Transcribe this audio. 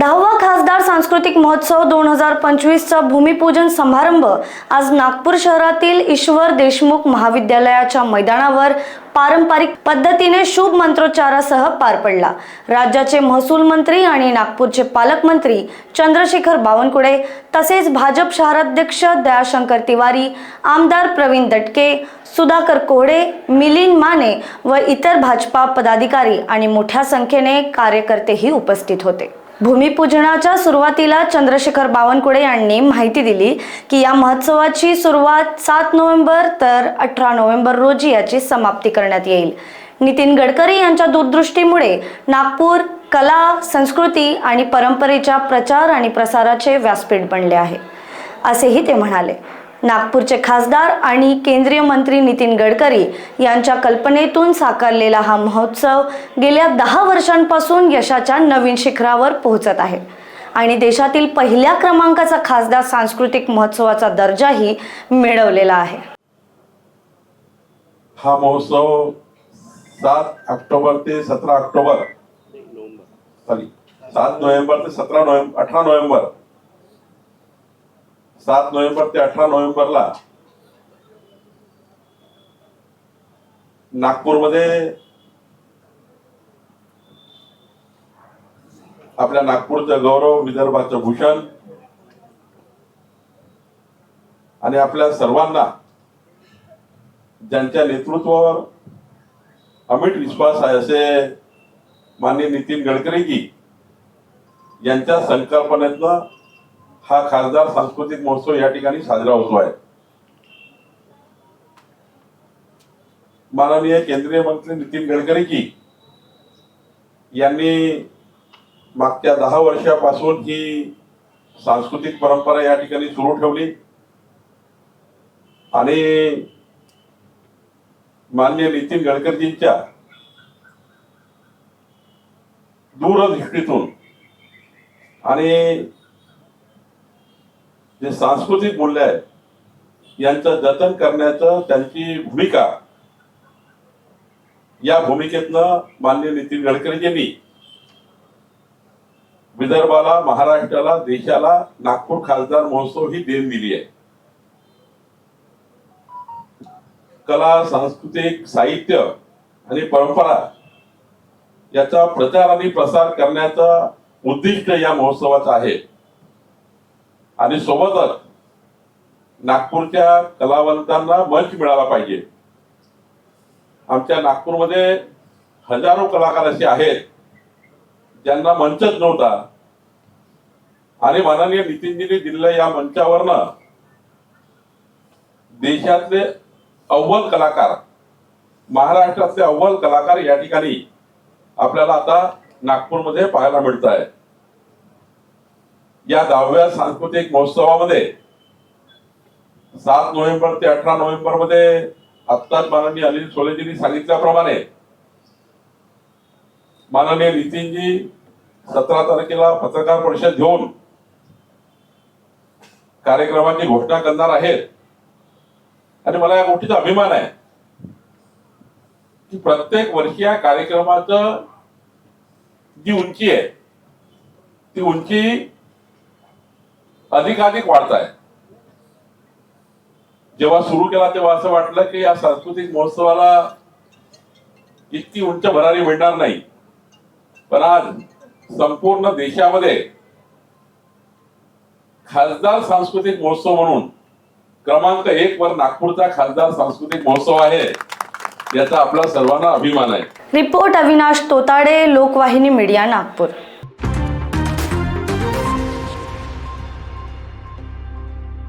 दहावा खासदार सांस्कृतिक महोत्सव दोन हजार पंचवीसचा भूमिपूजन समारंभ आज नागपूर शहरातील ईश्वर देशमुख महाविद्यालयाच्या मैदानावर पारंपरिक पद्धतीने शुभ मंत्रोच्चारासह पार पडला. राज्याचे महसूल मंत्री आणि नागपूरचे पालकमंत्री चंद्रशेखर बावनकुळे तसेच भाजप शहराध्यक्ष दयाशंकर तिवारी आमदार प्रवीण दटके सुधाकर कोहडे मिलिंद माने व इतर भाजपा पदाधिकारी आणि मोठ्या संख्येने कार्यकर्तेही उपस्थित होते. भूमिपूजनाच्या सुरुवातीला चंद्रशेखर बावनकुळे यांनी माहिती दिली की या महोत्सवाची सुरुवात सात नोव्हेंबर तर अठरा नोव्हेंबर रोजी याची समाप्ती करण्यात येईल. नितीन गडकरी यांच्या दूरदृष्टीमुळे नागपूर कला संस्कृती आणि परंपरेच्या प्रचार आणि प्रसाराचे व्यासपीठ बनले आहे. असेही ते म्हणाले. नागपूरचे खासदार आणि केंद्रीय मंत्री नितीन गडकरी यांच्या कल्पनेतून साकारलेला हा महोत्सव गेल्या दहा वर्षांपासून यशाच्या नवीन शिखरावर पोहोचत आहे. आणि देशातील पहिल्या क्रमांकाचा खासदार सांस्कृतिक महोत्सवाचा दर्जाही मिळवलेला आहे. हा महोत्सव सात ऑक्टोबर ते सतरा ऑक्टोबर सॉरी सात नोव्हेंबर ते सतरा नोव्हेंबर अठरा नोव्हेंबर सात नोव्हेंबर ते अठरा नोव्हेंबरला नागपूरमध्ये आपल्या नागपूरचं गौरव विदर्भाचं भूषण आणि आपल्या सर्वांना ज्यांच्या नेतृत्वावर अमिट विश्वास आहे असे माननीय नितीन गडकरीजी यांच्या संकल्पनेतनं हा खासदार सांस्कृतिक महोत्सव या ठिकाणी साजरा होतो आहे. माननीय केंद्रीय मंत्री नितीन गडकरीजी यांनी मागच्या दहा वर्षापासून ही सांस्कृतिक परंपरा या ठिकाणी सुरू ठेवली. आणि मान्य नितीन गडकरीजींच्या दूरदृष्टीतून आणि जे सांस्कृतिक मूल्य आहे यांचं जतन करण्याचं त्यांची भूमिका या भूमिकेतनं मान्य नितीन गडकरी यांनी विदर्भाला महाराष्ट्राला देशाला नागपूर खासदार महोत्सव ही देण दिली आहे. कला सांस्कृतिक साहित्य आणि परंपरा याचा प्रचार आणि प्रसार करण्याचा उद्दिष्ट या महोत्सवाचं आहे. आणि सोबतच नागपूरच्या कलावंतांना मंच मिळाला पाहिजे. आमच्या नागपूरमध्ये हजारो कलाकार असे आहेत ज्यांना मंचच नव्हता. आणि माननीय नितीनजींनी दिलेल्या या मंचावरनं देशातले अव्वल कलाकार महाराष्ट्रातले अव्वल कलाकार या ठिकाणी आपल्याला आता नागपूरमध्ये पाहायला मिळत आहे या दहाव्या सांस्कृतिक महोत्सवामध्ये सात नोव्हेंबर ते अठरा नोव्हेंबरमध्ये आत्ताच माननीय अनिल सोलेजींनी सांगितल्याप्रमाणे माननीय नितीनजी सतरा तारखेला पत्रकार परिषद घेऊन कार्यक्रमाची घोषणा करणार आहेत. आणि मला या गोष्टीचा अभिमान आहे की प्रत्येक वर्षी या कार्यक्रमाचं जी उंची आहे ती उंची अधिकाधिक वाढत आहे जेव्हा सुरू केला तेव्हा असं वाटलं की या सांस्कृतिक महोत्सवाला इतकी उंच भरारी मिळणार नाही. पण आज संपूर्ण देशामध्ये खासदार सांस्कृतिक महोत्सव म्हणून क्रमांक एक वर नागपूरचा खासदार सांस्कृतिक महोत्सव आहे याचा आपला सर्वांना अभिमान आहे. Report Avinash Totade Lokvahini media Nagpur.